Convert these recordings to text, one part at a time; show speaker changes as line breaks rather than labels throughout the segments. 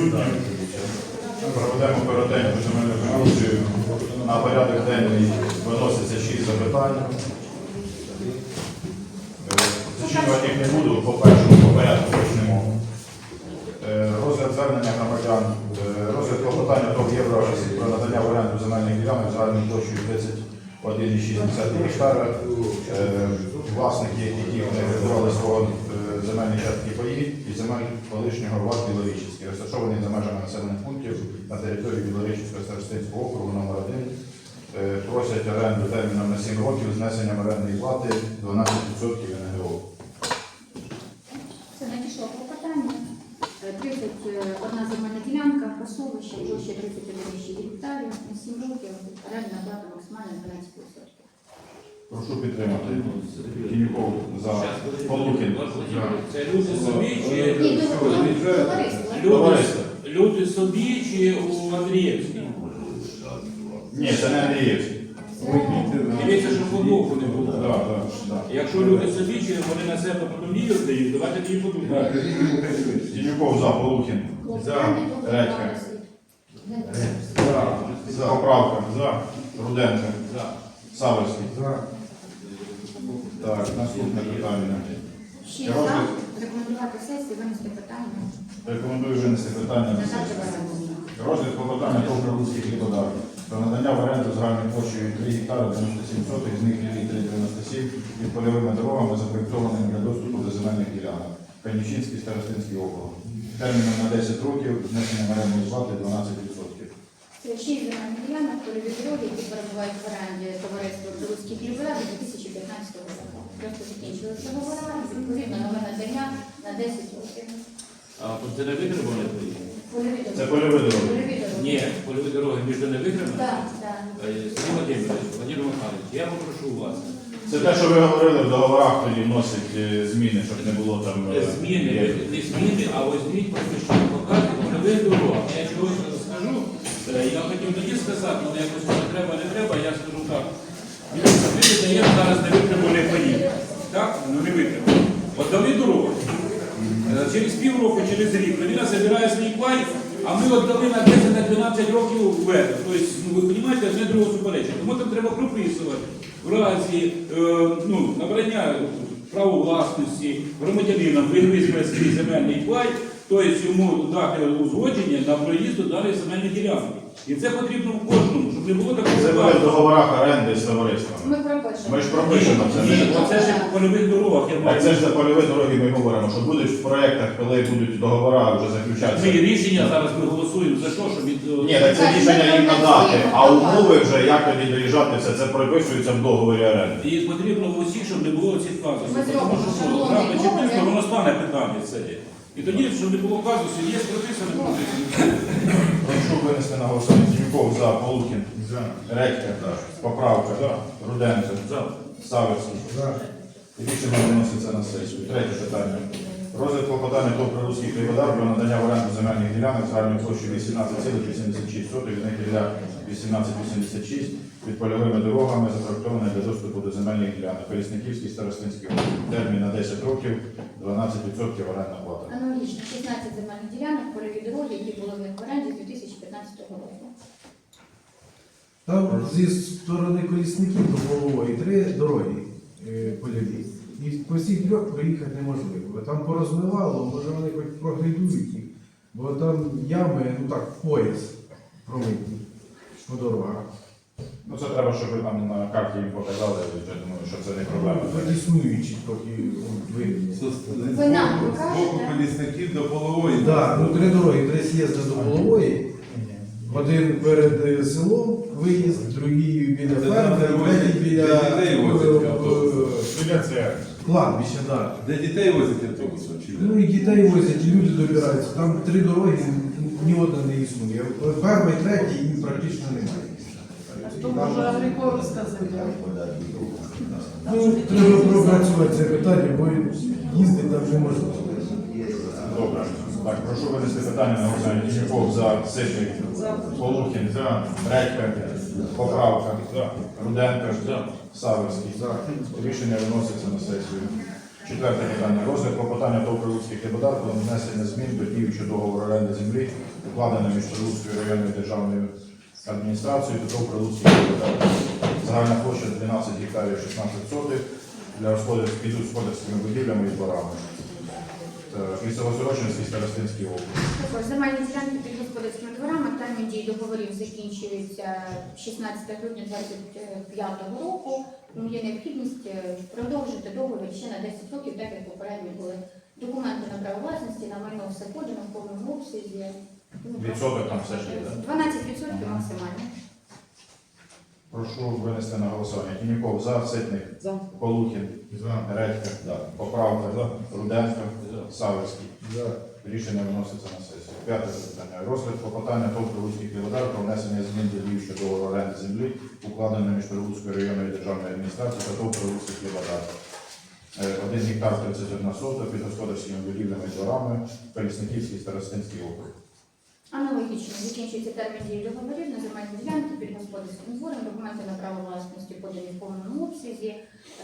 Проведемо коротеньку земельну комісію. На порядок денний виноситься шість запитань. Е, Зачитувати їх не буду, по першому по порядку почнемо. Е, Розгляд звернення громадян, е, розгляд клопотання ТОВ Євроагресії про надання в земельних ділянок загальною площею 31,6 гектара. Власники, які не реалізували свого земельні частки паї і земель колишнього ВАД Білорічський, розташований за межами населених пунктів на території Білорічського старостинського округу номер 1 Е, Просять оренду терміном на 7 років з внесенням орендної плати 12% НГО.
Це надійшло клопотання. Е, 31 земельна ділянка, пасовище, площа 31,6 гектарів, на 7 років, орендна плата максимальна 12%.
Прошу підтримати. Тіньков за Полухін.
Це люди собі чи
Ні, ну, товариство.
люди,
Товариство.
люди собі чи у Андріївській?
Ні, це не Андріївський.
Дивіться, що по боку не було.
Так, так, так.
Якщо люди собі чи вони на себе потім дію здають, давайте тоді подумаємо.
Тіньков за Полухін.
Клопотання до
Редька.
Верховної
За. Поправка. За. Руденко.
За.
Савицький. Так, наступне питання.
Ще за Розгляд. рекомендувати сесії, винести питання.
Рекомендую винести питання на
Надати
сесію.
виразу.
Розгляд попитання до Кривуцьких ліквідаторів про надання в оренду загальною площею 3 гектари 97 сотих, з них лінії 397 і польовими дорогами, запроєктованими для доступу до земельних ділянок. Канічинський старостинський округ. Терміном на 10 років, знесення орендної плати 12%.
Це шість земельних ділянок, польові дороги, які перебувають в оренді товариства Руських Ліврад 2019 року. Просто закінчилися договора, відповідно нове надання на 10 років.
А це не
вигребали?
Це польові дороги.
Ні, польові дороги між не вигребали.
Так, так.
Е, Сергій Володимирович, Владимир Михайлович, я попрошу вас.
Це те, що ви говорили в договорах, тоді вносить е, зміни, щоб не було там е,
Зміни, не зміни, а візьміть просто що показати польових дорог. Я чогось не скажу. Я хотів тоді сказати, але якось не треба, не треба, я скажу так. Дивіться, Ми зараз не витримали паї. Так? Ну не витримали. От дали дорогу. Е, Через півроку, через рік людина забирає свій пай, а ми віддали на 10 на 12 років вверх. Тобто, ну, ви розумієте, одне другого суперечить. Тому там треба прописувати в разі е, ну, набрання права власності громадянина, він свій земельний пай, тобто йому дати узгодження на проїзд до даної земельної ділянки. І це потрібно в кожному, щоб не було такого.
Це буде в договорах оренди з товариствами.
Ми пропишемо.
Ми ж пропишемо це.
Ні, Оце ж по польових дорогах. Я
Так це ж за польові дороги ми говоримо, що будуть в проєктах, коли будуть договори вже заключатися.
Ми рішення зараз ми голосуємо за що, щоб від
Ні, так це рішення їм надати, а умови вже як тоді доїжджати, все це прописується в договорі оренди.
І потрібно в усіх, щоб не було цих казусів.
Ми зробимо
Тому що чи воно стане питання це. І тоді, щоб не було казусів, є прописано, прописано.
Прошу винести на голосування Тіньков за, Полухін, Редька, Поправка, Руденко,
За.
Савицький. Рішення виноситься на сесію. Третє питання. Розгляд клопотання ТОВ «Прилуцький хлібодар» про надання в оренду земельних ділянок загальною площею 18,86 сотих, від них для 18,86 під польовими дорогами, запроектовані для доступу до земельних ділянок. Колісниківський старостинський округ. Термін на 10 років, 12% орендна плата.
Аналогічно 16 земельних ділянок, польові дороги, які були в них в оренді з 2015 року.
Там зі сторони колісників до голової три дороги е, польові. І по всіх трьох проїхати неможливо. Бо Там порозмивало, може вони хоч прогрейдують їх. Бо там ями, ну так, пояс промиті по дорогах.
Ну це треба, щоб ви там на карті їм показали. Я думаю, що це не проблема.
Ну, існуючі трохи виведені.
Ви нам
З боку
покажете?
колісників до полової.
Так, ну три дороги, три з'їзди до голової. Один перед е, селом виїзд, другий біля
Це
ферми, третій біля
де дітей возять
е,
Біля це.
кладбища, так.
Де дітей возять автобусом чи
Ну і дітей возять, і люди добираються. Там три дороги, ні одна не існує. Перший, третій і практично немає.
То може Агрикор розказати.
Ну, треба пропрацювати це питання, бо їздити там неможливо.
Добре. Так, прошу винести питання на голосування. Тіньков за Сишик, Полухін, за Редька, Поправка, Руденко, Савицький. Рішення виноситься на сесію. Четверте питання. Розгляд клопотання ТОВ «Прилуцький хлібодар про внесення змін до діючого договору оренди землі укладене між Прилуцькою районною державною адміністрацією та Прилуцький КВД. Загальна площа 12 гектарів 16 сотих для господарських під господарськими будівлями і дворами. Так, Лісово-Сорочинський старостинський округ.
Також земельні ділянки під господарськими дворами термін дії договорів закінчується 16 грудня 2025 року. Тому є необхідність е, продовжити договір ще на 10 років, так як попередні були документи на право власності, на майно все подано в повному обсязі.
Відсоток там все ж є, так?
12% максимально.
Прошу винести на голосування. Тініков за, Ситник,
За.
Полухін, Редька, Поправка, Руденко, Савицький.
За.
Рішення виноситься на сесію. П'яте запитання. Розгляд клопотання ТОВ Прилуцький Кілодар про внесення змін до діючого договору оренди землі, укладеної між Прилуцькою районною державною адміністрацією та ТОВ Прилуцький Кілодар. Один гектар 31 сота під господарськими будівлями і дворами, Колісниківський старостинський округ.
Аналогічно закінчується термін дії договорів на земельні ділянки під господарським двором, документи на право власності подані в повному обсязі,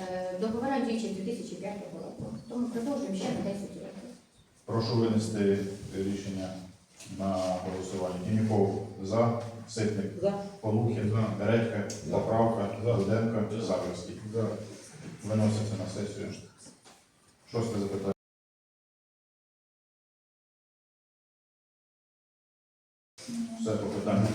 е, договора діючі 2005 року. Тому продовжуємо ще на 10 років.
Прошу винести рішення на голосування. Тініков за, Ситник,
За.
Полухін, Редька, Поправка, Руденко, Савицький.
За.
Виноситься на сесію. Шосте запитання. Все по питанню.